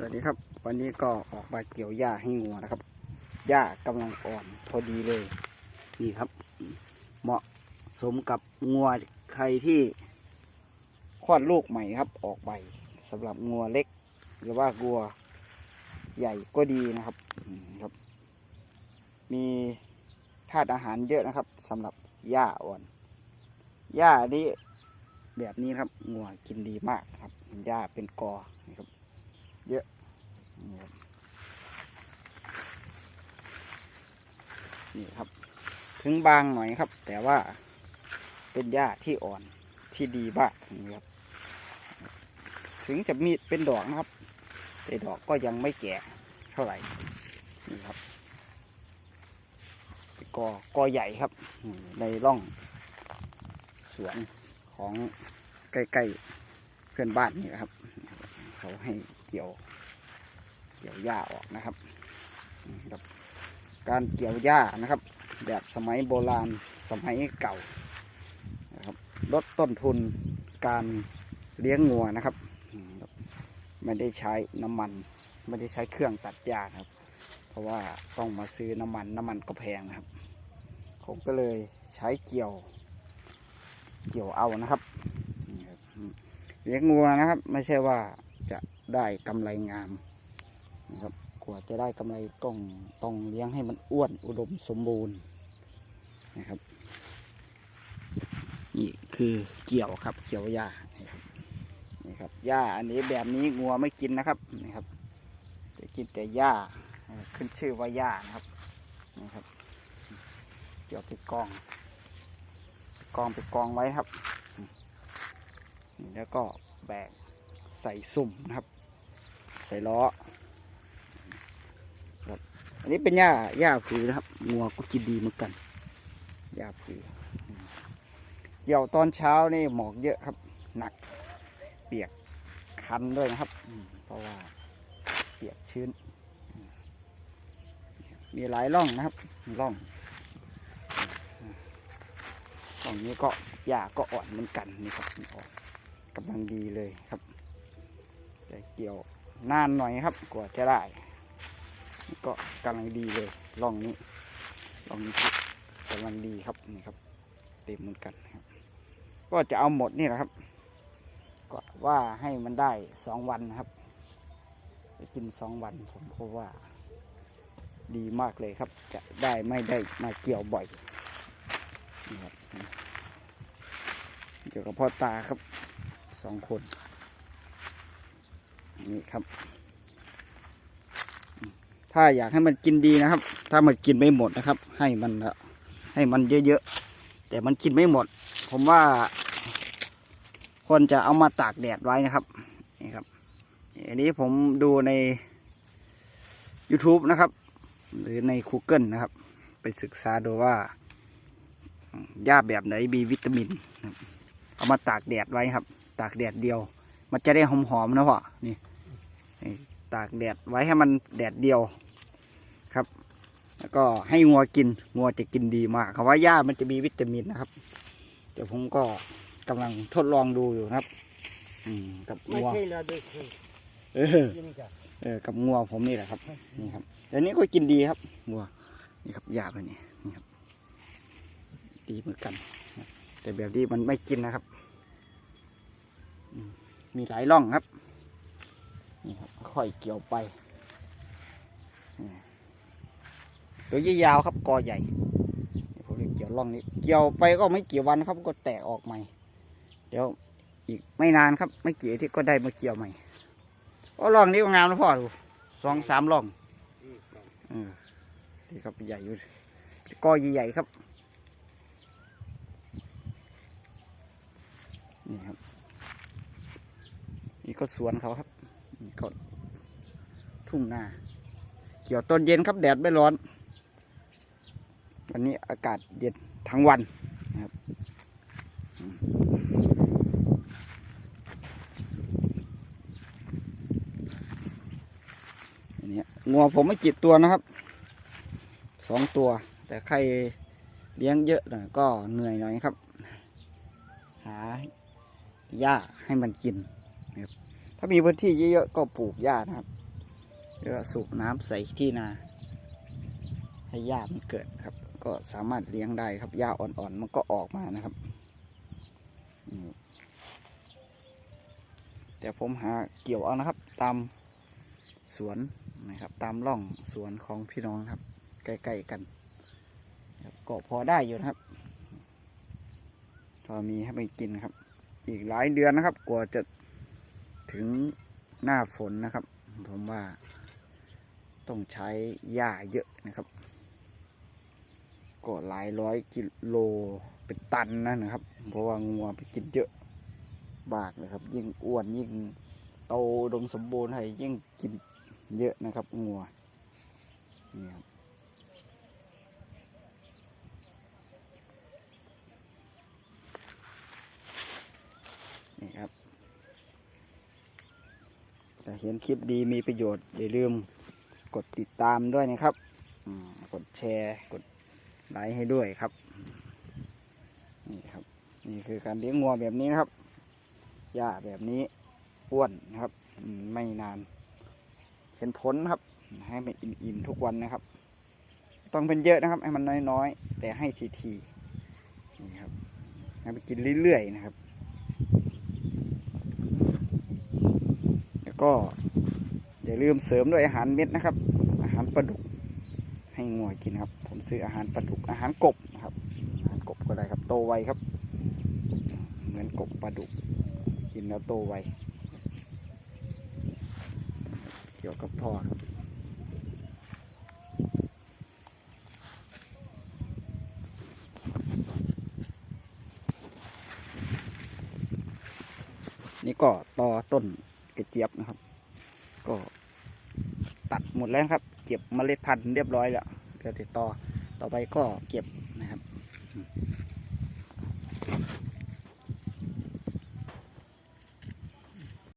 สวัสดีครับ วันนี้ก็ออกมาเกี่ยวหญ้าให้งัวนะครับหญ้ากำลังอ่อนพอดีเลย นี่ครับ เหมาะสมกับงัวใครที่คลอดลูกใหม่ครับ ออกใบสำหรับงัวเล็ก หรือว่างัวใหญ่ก็ดีนะครับครับ มีธาตุอาหารเยอะนะครับสำหรับหญ้าอ่อนหญ้านี้แบบนี้ครับงัวกินดีมากครับหญ้าเป็นกอนะครับ เยอะนี่ครับนี่ครับ ถึงบางหน่อยครับ แต่ว่าเป็นหญ้าที่อ่อนที่ดีมากนี่ครับ ถึงจะมีเป็นดอกนะครับ แต่ดอกก็ยังไม่แก่เท่าไหร่นี่ครับกอกอใหญ่ครับ ในร่องสวนของใกล้ๆเพื่อนบ้านนี่ครับ เขาให้ เกี่ยว เกี่ยวหญ้าออกนะครับนี่ครับ การเกี่ยวหญ้านะครับ แบบสมัยโบราณสมัยเก่านะครับลดต้นทุนการเลี้ยงงัวนะครับ ไม่ได้ใช้น้ำมัน ไม่ได้ใช้เครื่องตัดหญ้าครับ เพราะว่าต้องมาซื้อน้ำมันน้ำมันก็แพงนะครับ ผมก็เลยใช้เกี่ยว เกี่ยวเอานะครับเลี้ยงงัวนะครับ ไม่ใช่ว่า ได้กำไรงามนะครับกว่าจะได้กำไรต้องต้องเลี้ยงให้มันอ้วนอุดมสมบูรณ์นะครับนี่คือเกี่ยวครับเกี่ยวหญ้านี่ครับนี่ครับหญ้าอันนี้แบบนี้งัวไม่กินนะครับนี่ครับจะกินแต่หญ้าขึ้นชื่อว่าหญ้านะครับนี่ครับเกี่ยวไปกองกองไปกองไว้ครับนี่แล้วก็แบกใส่สุ่มนะครับ ใส่ล้อครับอันนี้เป็นหญ้าหญ้าผือนะครับงัวก็กินดีเหมือนกันหญ้าผือเกี่ยวตอนเช้านี่หมอกเยอะครับ หนัก เปียกคันด้วยนะครับเพราะว่าเปียกชื้น มีหลายร่องนะครับร่องตรงนี้ก็หญ้าก็อ่อนเหมือนกันนี่ครับอ่อนกำลังดีเลยครับแต่เกี่ยว นานหน่อยครับกว่าจะได้ก็กำลังดีเลยร่องนี้ร่องนี้กำลังดีครับนี่ครับ เต็มเหมือนกันครับ ก็จะเอาหมดนี่แหละครับ ก็ว่าให้มันได้สองวันนะครับไปกินสองวันผมเพราะว่า ดีมากเลยครับ จะได้ไม่ได้มาเกี่ยวบ่อยนี่ครับเกี่ยวกับพ่อตาครับสองคน นี่ครับ ถ้าอยากให้มันกินดีนะครับ ถ้ามันกินไม่หมดนะครับ ให้มันให้มันเยอะๆแต่มันกินไม่หมด ผมว่าควรจะเอามาตากแดดไว้นะครับนี่ครับอันนี้ผมดูใน YouTube นะครับ หรือใน Google นะครับ ไปศึกษาดูว่าหญ้าแบบไหนมีวิตามิน เอามาตากแดดไว้ครับ ตากแดดเดียว มันจะได้หอมๆนะพ่อนี่ ตากแดดไว้ให้มันแดดเดียวครับ แล้วก็ให้งัวกินงัวจะกินดีมากคำว่าหญ้ามันจะมีวิตามินนะครับเดี๋ยวผมก็กำลังทดลองดูอยู่ครับ อืมกับไม่งัวใช่เราเด็กเออกินกันเออกับงัวผมนี่แหละครับ นี่ครับเดี๋ยวนี้ก็กินดีครับงัวนี่ครับหญ้าตัวนี้นี่ครับ ดีเหมือนกันแต่แบบนี้มันไม่กินนะครับอืมมีหลายร่องครับนี่ ค่อยเกี่ยวไป ตัวยาวครับกอใหญ่ผมเรียกเกี่ยวร่องนี้ เกี่ยวไปก็ไม่กี่วันครับก็แตกออกใหม่ เดี๋ยวอีกไม่นานครับ ไม่กี่อาที่ก็ได้มาเกี่ยวใหม่โอ้ร่องนี้ก็งามนะพ่อดูสองสามร่องเออนี่ครับใหญ่อยู่กอใหญ่ๆครับนี่ครับนี่ก็สวนเขาครับนี่ก็ ทุ่งนา เกี่ยวต้นเย็นครับแดดไม่ร้อน วันนี้อากาศเย็นทั้งวันนะครับอืมอันนี้งัวผมไม่จิตตัวนะครับสองตัว แต่ใครเลี้ยงเยอะหน่อยก็เหนื่อยหน่อยครับ หาหญ้าให้มันกินนะครับถ้ามีพื้นที่เยอะๆก็ปลูกหญ้านะครับ แล้วก็สูบน้ำใส่ที่นา ให้หญ้ามันเกิดครับ ก็สามารถเลี้ยงได้ครับหญ้าอ่อนๆมันก็ออกมานะครับแต่ผมหาเกี่ยวเอานะครับ ตามสวนนะครับ ตามร่องสวนของพี่น้องครับ ใกล้ๆกันก็พอได้อยู่นะครับพอมีให้ไปกินครับ อีกหลายเดือนนะครับ กว่าจะถึงหน้าฝนนะครับ ผมว่า ต้องใช้หญ้าเยอะนะครับ ก็หลายร้อยกิโลเป็นตันนะนะครับ เพราะว่างัวไปกินเยอะบากเลยครับ ยิ่งอ้วนยิ่งโตดมสมบูรณ์ให้ยิ่งกินเยอะนะครับงัวนี่ครับนี่ครับถ้าเห็นคลิปดีมีประโยชน์อย่าลืม กดติดตามด้วยนะครับกดแชร์กดไลค์ให้ด้วยครับนี่ครับ นี่คือการเลี้ยงงัวแบบนี้นะครับหญ้าแบบนี้อ้วนนะครับไม่นานเห็นผลครับ ให้มันอิ่มๆทุกวันนะครับ ต้องเป็นเยอะนะครับ ให้มันน้อยๆ แต่ให้ทีๆนี่ครับให้มันกินเรื่อยๆนะครับ แล้วก็ อย่าลืมเสริมด้วยอาหารเม็ดนะครับ อาหารปลาดุกให้งัวกินครับ ผมซื้ออาหารปลาดุกอาหารกบนะครับ อาหารกบก็ได้ครับ โตไวครับ เหมือนกบปลาดุกกินแล้วโตไวเกี่ยวกับพ่อครับนี่ก็ต่อต้นกระเจี๊ยบนะครับ หมดแล้วครับ เก็บเมล็ดพันธุ์เรียบร้อยแล้วเดี๋ยวติดต่อต่อไปก็เก็บ